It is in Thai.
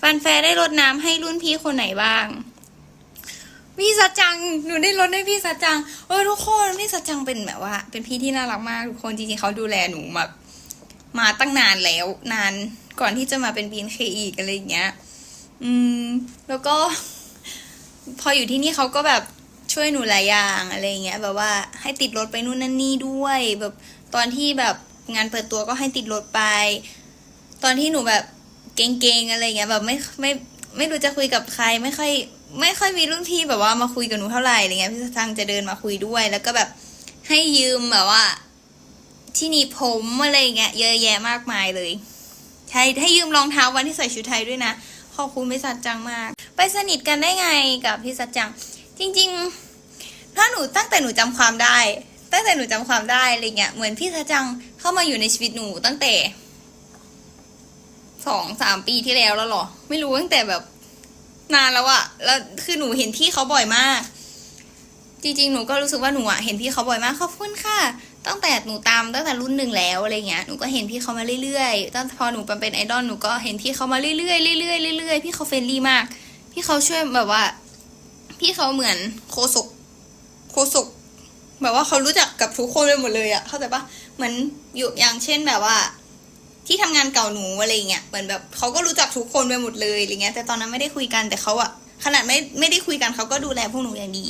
ฟันแฟร์ได้รดน้ำให้รุ่นพี่คนไหนบ้าง พี่สัจจัง หนูได้รดให้พี่สัจจัง เออทุกคนพี่สัจจังเป็นแบบว่า เป็นพี่ที่น่ารักมากทุกคนจริงๆเขาดูแลหนูแบบมาตั้งนานแล้ว นานก่อนที่จะมาเป็นบีนเคอีกอะไรอย่างเงี้ย อืม แล้วก็ พออยู่ที่นี่เขาก็แบบช่วยหนูหลายอย่างอะไรอย่างเงี้ย แบบว่าให้ติดรถไปนู่นนั่นนี่ด้วย แบบตอนที่แบบงานเปิดตัวก็ให้ติดรถไป ตอนที่หนูแบบ เก่งๆอะไรเงี้ยแบบไม่ไม่ไม่รู้จะคุยกับใครไม่ค่อยไม่ค่อยมีรุ่นพี่แบบว่ามาคุยกับหนูเท่าไหร่อะไรเงี้ยพี่สังจะเดินมาคุยด้วย แล้วก็แบบให้ยืมแบบว่า ที่หนีบผมอะไรเงี้ยเยอะแยะมากมายเลยใช่ให้ยืมรองเท้าวันที่ใส่ชุดไทยด้วยนะขอบคุณพี่สัจจังมาก ไปสนิทกันได้ไงกับพี่สัจจัง จริง ๆ ถ้าหนูตั้งแต่หนูจำความได้ ตั้งแต่หนูจำความได้อะไรเงี้ยเหมือนพี่สัจจังเข้ามาอยู่ในชีวิตหนูตั้งแต่ สองสามปีที่แล้วแล้วหรอ ไม่รู้ตั้งแต่แบบนานแล้วอะแล้วคือหนูเห็นพี่เขาบ่อยมาก จริงๆ หนูก็รู้สึกว่าหนูอะเห็นพี่เขาบ่อยมากขอบคุณค่ะ ตั้งแต่หนูตามตั้งแต่รุ่นหนึ่งแล้วอะไรเงี้ย หนูก็เห็นพี่เขามาเรื่อยๆ ตั้งแต่พอหนูเป็นไอดอลหนูก็เห็นพี่เขามาเรื่อยๆเรื่อยๆเรื่อยๆ พี่เขาเฟรนลี่มาก พี่เขาช่วยแบบว่า พี่เขาเหมือนโคศกโคศกแบบว่าเขารู้จักกับทุกคนไปหมดเลยอะเข้าใจปะเหมือนอยู่อย่างเช่นแบบว่า ที่ทำงานเก่าหนูอะไรเงี้ยเหมือนแบบเขาก็รู้จักทุกคนไปหมดเลยอะไรเงี้ยแต่ตอนนั้นไม่ได้คุยกันแต่เขาอะขนาดไม่ไม่ได้คุยกันเขาก็ดูแลพวกหนูอย่างดี